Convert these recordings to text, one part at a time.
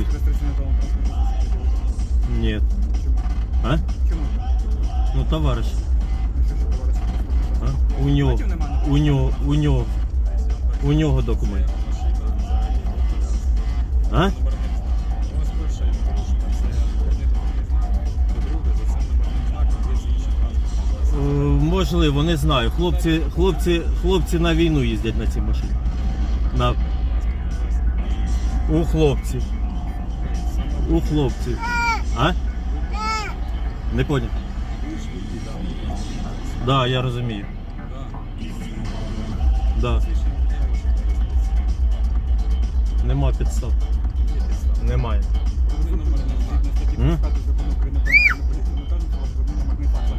просто реєстраційний талон? Ні. А? Чому? Ну, ж, товариш, А? У нього, Документів нема у нього, у нього, у нього документ. А? Е, Можливо, не знаю. Хлопці, хлопці, хлопці на війну їздять на цій машині. На... У хлопців. У хлопців. А? Не поняв. Да, я розумію. Да. Нема підстав. Немає. М?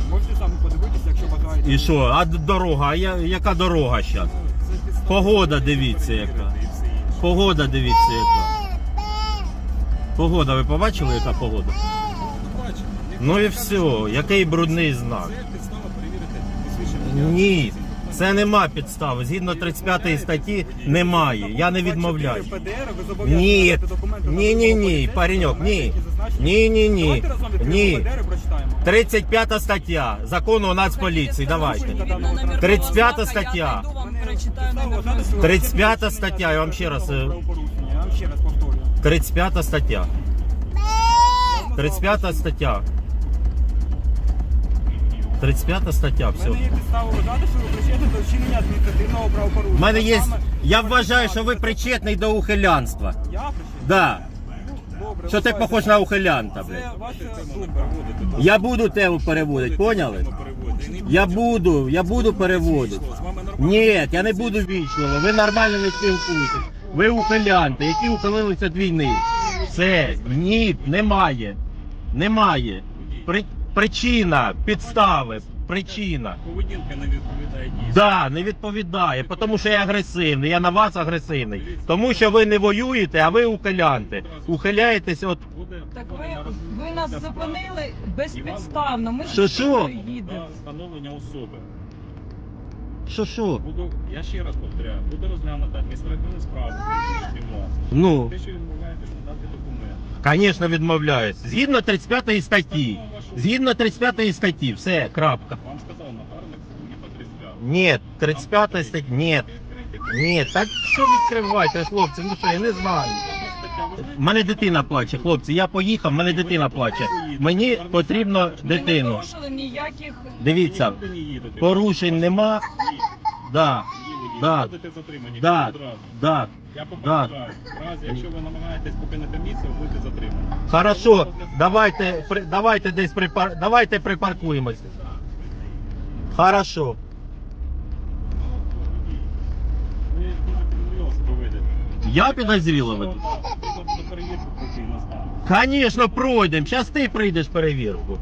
Можете самі подивитися, якщо бажаєте. І що? А д- дорога? А я, яка дорога зараз? Погода, дивіться, яка. Погода, дивіться, яка. Погода, ви побачили, яка погода? Ну, бачимо. Ну і все. Який брудний знак? Це підстава перевірити посвідчення. Ні, це нема підстави. Згідно 35 статті немає. Я не відмовляю. Ні, ні, ні, ні, пареньок, ні. Ні, ні, ні. Давайте разом відкриємо Ні. ПДР і прочитаємо. 35 стаття закону у Нацполіції. Давайте. 35 стаття. 35 стаття, я вам ще раз, е, Правопорушення, Я вам ще раз повторюю. 35 стаття. 35 стаття. 35 стаття, У все. мене є підстава вважати, що ви причетні до вчинення адміністративного правопорушення. У мене є. саме- Я вважаю, що ви причетний до ухилянства. Я причетний? Да. Ну, добре. Що ти вважайте. похож на ухилянта, Це ваша думка. Я буду тебе переводити, поняли? Я буду, я буду переводити. Ні, я не буду вічливо. Ви нормально не спілкуєтесь. Ви ухилянти, які ухилилися від війни. Все, ні, немає. Немає. При, причина, підстави, причина. Поведінка не відповідає дійсно. Да, не відповідає, тому що я агресивний, я на вас агресивний. Тому що ви не воюєте, а ви ухилянти. Ухиляєтесь от. Так ви, ви нас зупинили безпідставно. Ми Що, що? їдемо. встановлення особи. Що що? Буду, я ще раз повторяю, буде розглянута адміністративна. Ну, Те, що відмовляєтесь надати документ. звісно, відмовляюсь. Згідно 35 статті. Згідно 35 статті, все, крапка. Вам сказав напарник, не по 35. Ні, 35 стаття. Ні. Ні, так що відкривайте, хлопці? Ну що, я не знаю. У мене дитина плаче, хлопці. Я поїхав, в мене дитина плаче. Мені потрібно Ми не дитину. порушили ніяких. Дивіться, Нікуди не їдете. порушень нема. Да, Да, будете затримані. да, Одразу. да. Я попереджаю. В разі, якщо ви намагаєтесь покинути місце, ви будете затримані. Хорошо, давайте, при- давайте десь припар... давайте припаркуємося. Хорошо. Ви дуже підозріло себе ведете. Я підозріло веду? Звісно, пройдемо. Зараз ти прийдеш перевірку.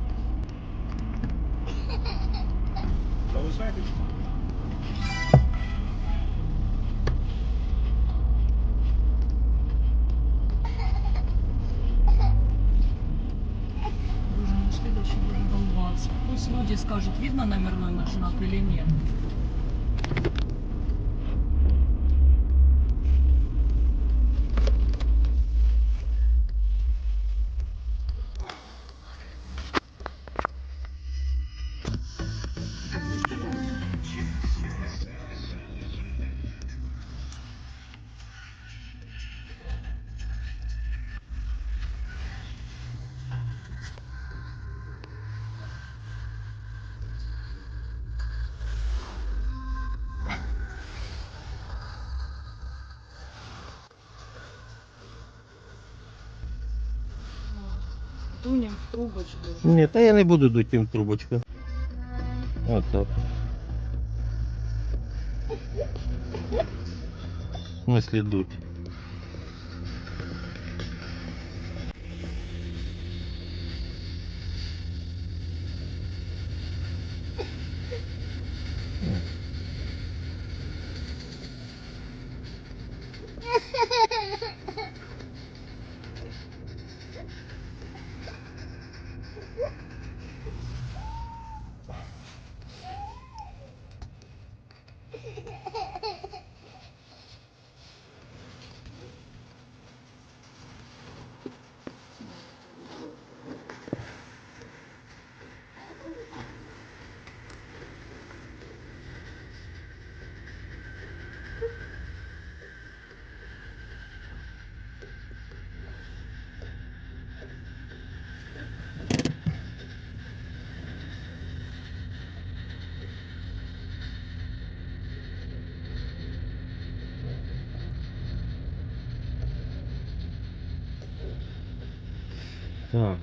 Пусть видно номерной наш или нет. Тунем в трубочку. Ні, та я не буду дути в трубочку. От так. В смысле дуть? Так.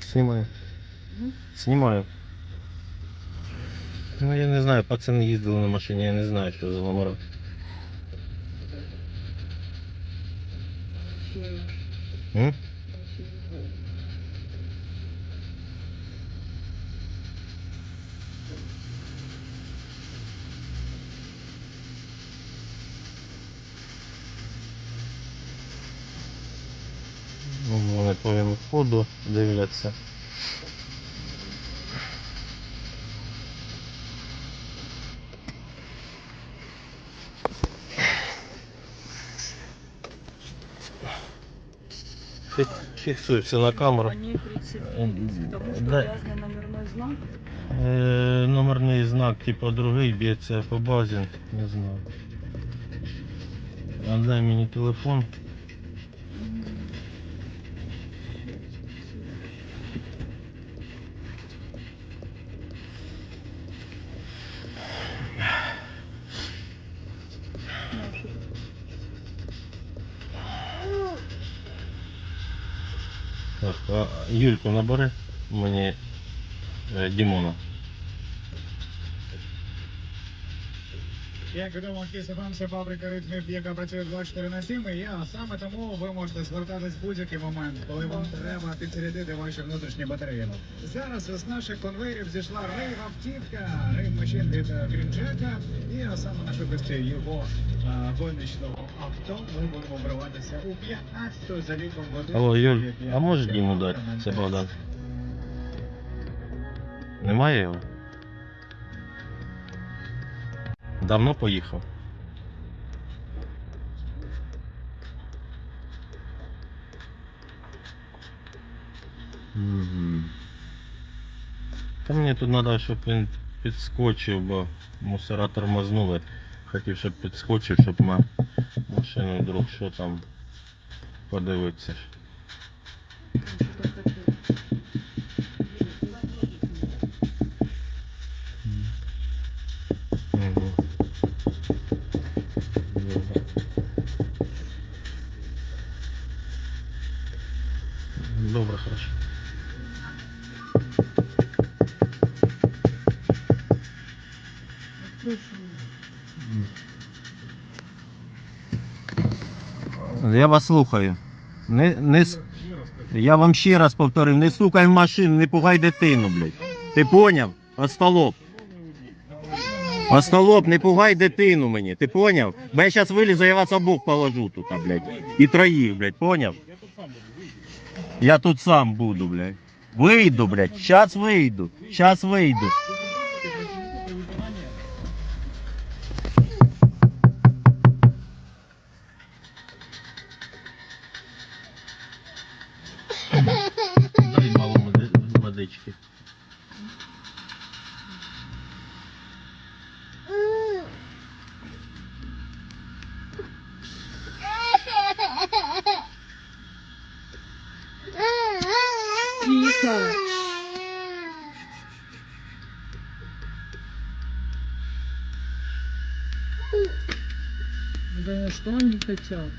Снимаю. Снимаю. Ну я не знаю, пацани їздили на машині, я не знаю, що за номера. М? Ну, Вони по дивляться. Фі- все на камеру. Они 30 потому что Да. Е, номерний знак, типу другий, б'ється по базі, не знаю. А дай мені телефон. Юльку набери мені е, Дімона. Як відомо, Кісефам це фабрика ритмів, яка працює 24 на 7, і я саме тому ви можете звертатись в будь-який момент, коли вам треба підзарядити ваші внутрішні батареї. Зараз з наших конвейерів зійшла рейв автівка, рейв машин від е, Грінчека, і а саме на швидкості його а, гоночного авто ми будемо вриватися у 15 за ліком годин. Алло, Юль, а можеш Діму дати? Це Богдан. Немає його? Давно поїхав. Мгм. Та мені тут треба, щоб він підскочив, бо мусора тормознули. Хотів, щоб підскочив, щоб машину вдруг що там подивитися. Я вас слухаю. Не, не, я вам ще раз повторив, не стукай в машину, не пугай дитину, блядь. Ти поняв? Остолоп. Остолоп, не пугай дитину мені, ти поняв? Бо я зараз вилізу, я вас обох положу тут, блядь. І троїх, блядь, поняв? Я тут сам буду, блядь. Вийду, блядь, щас вийду, щас вийду. Что они хотят?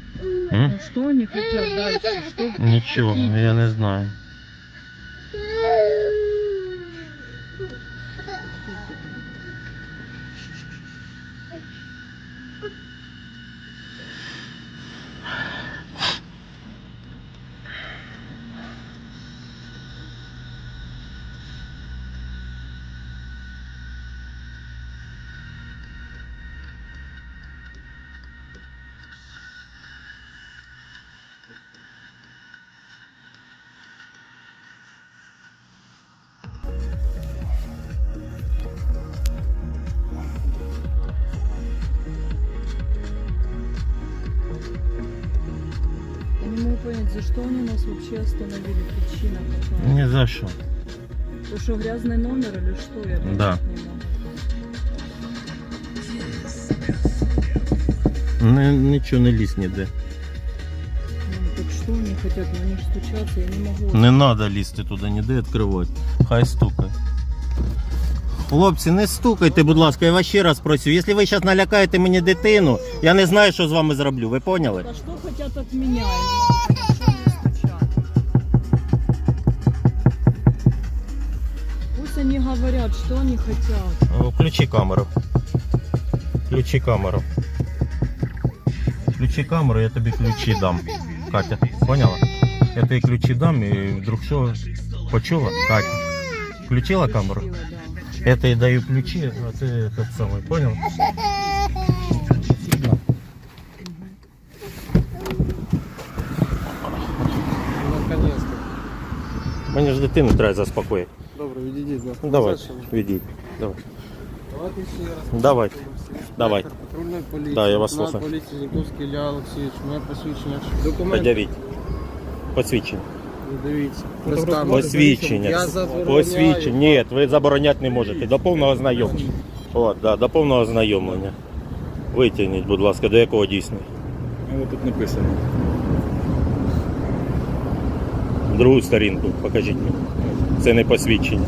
М? Ну что они хотят дальше? Что Нічого, я не знаю. что они нас вообще остановили, причина какая? Ні за що. То, что грязный номер или что, я понять Да. не могу. Не, нічого не лізь ніде. Ну, так что они хотят? Ну, они ж стучатся, я не могу. Не треба лізти туди, ніде відкривати. Хай стукає. Хлопці, не стукайте, будь ласка, я вас ще раз просю. Якщо ви зараз налякаєте мені дитину, я не знаю, що з вами зроблю. Ви поняли? А что хотят от меня? они говорят, что они хотят. О, Включи камеру. Включи камеру. Включи камеру, я тобі ключі дам. Катя, поняла? Я тобі ключі дам і вдруг що почула? Катя. Включила камеру? Сила, да. Я тобі даю ключі, а ти этот самий, понял? Наконец-то. Мені ж дитину треба заспокоїти. Добре, відійдіть нас. Ну, Давай, назад, щоб- відійдь. Давай. Давайте ще раз. Давай. Давай. Інспектор Патрульної поліції. Да, я вас лейтенант слухаю. поліції Зінковський Ілля Олексійович. Моє посвідчення. Документи. Подявіть. Посвідчення. Дивіться. Представте. Посвідчення. Я забороняю. Посвідчення. Ні, ви забороняти не можете. До повного знайомлення. От, да, до повного ознайомлення. Витягніть, будь ласка, до якого дійсно. Ну, тут написано. Другу сторінку покажіть мені. Це не посвідчення.